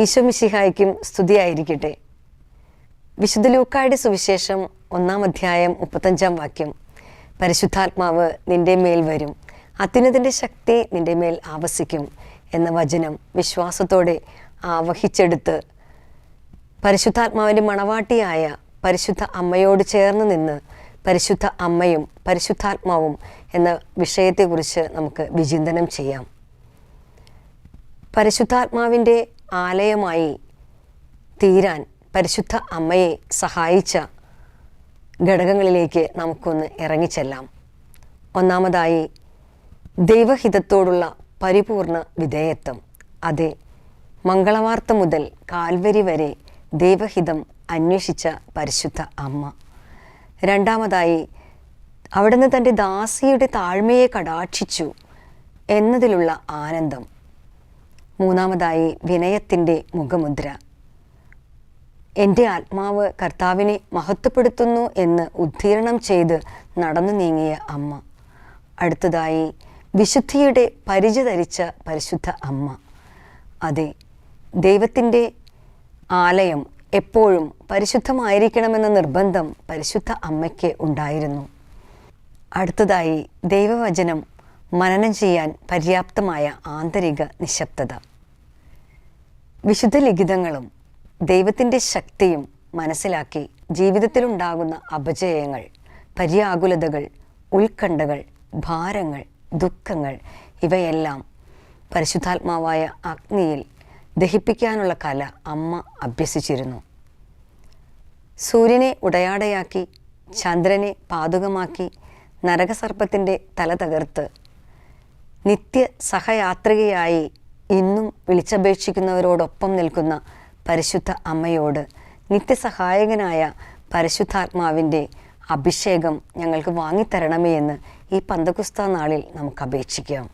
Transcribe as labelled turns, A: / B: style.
A: ഈശോമിശിഹായ്ക്കും സ്തുതിയായിരിക്കട്ടെ. വിശുദ്ധ ലൂക്കായുടെ സുവിശേഷം ഒന്നാം അധ്യായം മുപ്പത്തഞ്ചാം വാക്യം. പരിശുദ്ധാത്മാവ് നിന്റെ മേൽ വരും അത്യുന്നതിന്റെ ശക്തി നിന്റെ മേൽ ആവസിക്കും എന്ന വചനം വിശ്വാസത്തോടെ ആവഹിച്ചെടുത്ത് പരിശുദ്ധാത്മാവിന്റെ മണവാട്ടിയായ പരിശുദ്ധ അമ്മയോട് ചേർന്ന് നിന്ന് പരിശുദ്ധ അമ്മയും പരിശുദ്ധാത്മാവും എന്ന വിഷയത്തെക്കുറിച്ച് നമുക്ക് വിചിന്തനം ചെയ്യാം. പരിശുദ്ധാത്മാവിന്റെ ആലയമായി തീരാൻ പരിശുദ്ധ അമ്മയെ സഹായിച്ച ഘടകങ്ങളിലേക്ക് നമുക്കൊന്ന് ഇറങ്ങിച്ചെല്ലാം. ഒന്നാമതായി ദൈവഹിതത്തോടുള്ള പരിപൂർണ വിധേയത്വം. അതെ മംഗളവാർത്ത മുതൽ കാൽവരി വരെ ദൈവഹിതം അന്വേഷിച്ച പരിശുദ്ധ അമ്മ. രണ്ടാമതായി അവിടുന്ന് തന്റെ ദാസിയുടെ താഴ്മയെ കടാക്ഷിച്ചു എന്നതിലുള്ള ആനന്ദം. മൂന്നാമതായി വിനയത്തിന്റെ മുഖമുദ്ര. എന്റെ ആത്മാവ് കർത്താവിനെ മഹത്വപ്പെടുത്തുന്നു എന്ന് ഉദ്ധീരണം ചെയ്ത് നടന്നു നീങ്ങിയ അമ്മ. അടുത്തതായി വിശുദ്ധിയുടെ പരിച ധരിച്ച പരിശുദ്ധ അമ്മ. അതെ ദൈവത്തിന്റെ ആലയം എപ്പോഴും പരിശുദ്ധമായിരിക്കണമെന്ന നിർബന്ധം പരിശുദ്ധ അമ്മയ്ക്ക് ഉണ്ടായിരുന്നു. അടുത്തതായി ദൈവവചനം മനനം ചെയ്യാൻ പര്യാപ്തമായ ആന്തരിക നിശബ്ദത. വിശുദ്ധ ലിഖിതങ്ങളും ദൈവത്തിന്റെ ശക്തിയും മനസ്സിലാക്കി ജീവിതത്തിലുണ്ടാകുന്ന അപജയങ്ങൾ പര്യാകുലതകൾ ഉത്കണ്ഠകൾ ഭാരങ്ങൾ ദുഃഖങ്ങൾ ഇവയെല്ലാം പരിശുദ്ധാത്മാവായ അഗ്നിയിൽ ദഹിപ്പിക്കാനുള്ള കല അമ്മ അഭ്യസിച്ചിരുന്നു. സൂര്യനെ ഉടയാടയാക്കി ചന്ദ്രനെ പാതുകമാക്കി നരകസർപ്പത്തിന്റെ തല തകർത്ത് നിത്യ സഹയാത്രികയായി ഇന്നും വിളിച്ചപേക്ഷിക്കുന്നവരോടൊപ്പം നിൽക്കുന്ന പരിശുദ്ധ അമ്മയോട് നിത്യസഹായകനായ പരിശുദ്ധാത്മാവിന്റെ അഭിഷേകം ഞങ്ങൾക്ക് വാങ്ങിത്തരണമേ എന്ന് ഈ പന്തകുസ്ത നാളിൽ നമുക്ക് അപേക്ഷിക്കാം.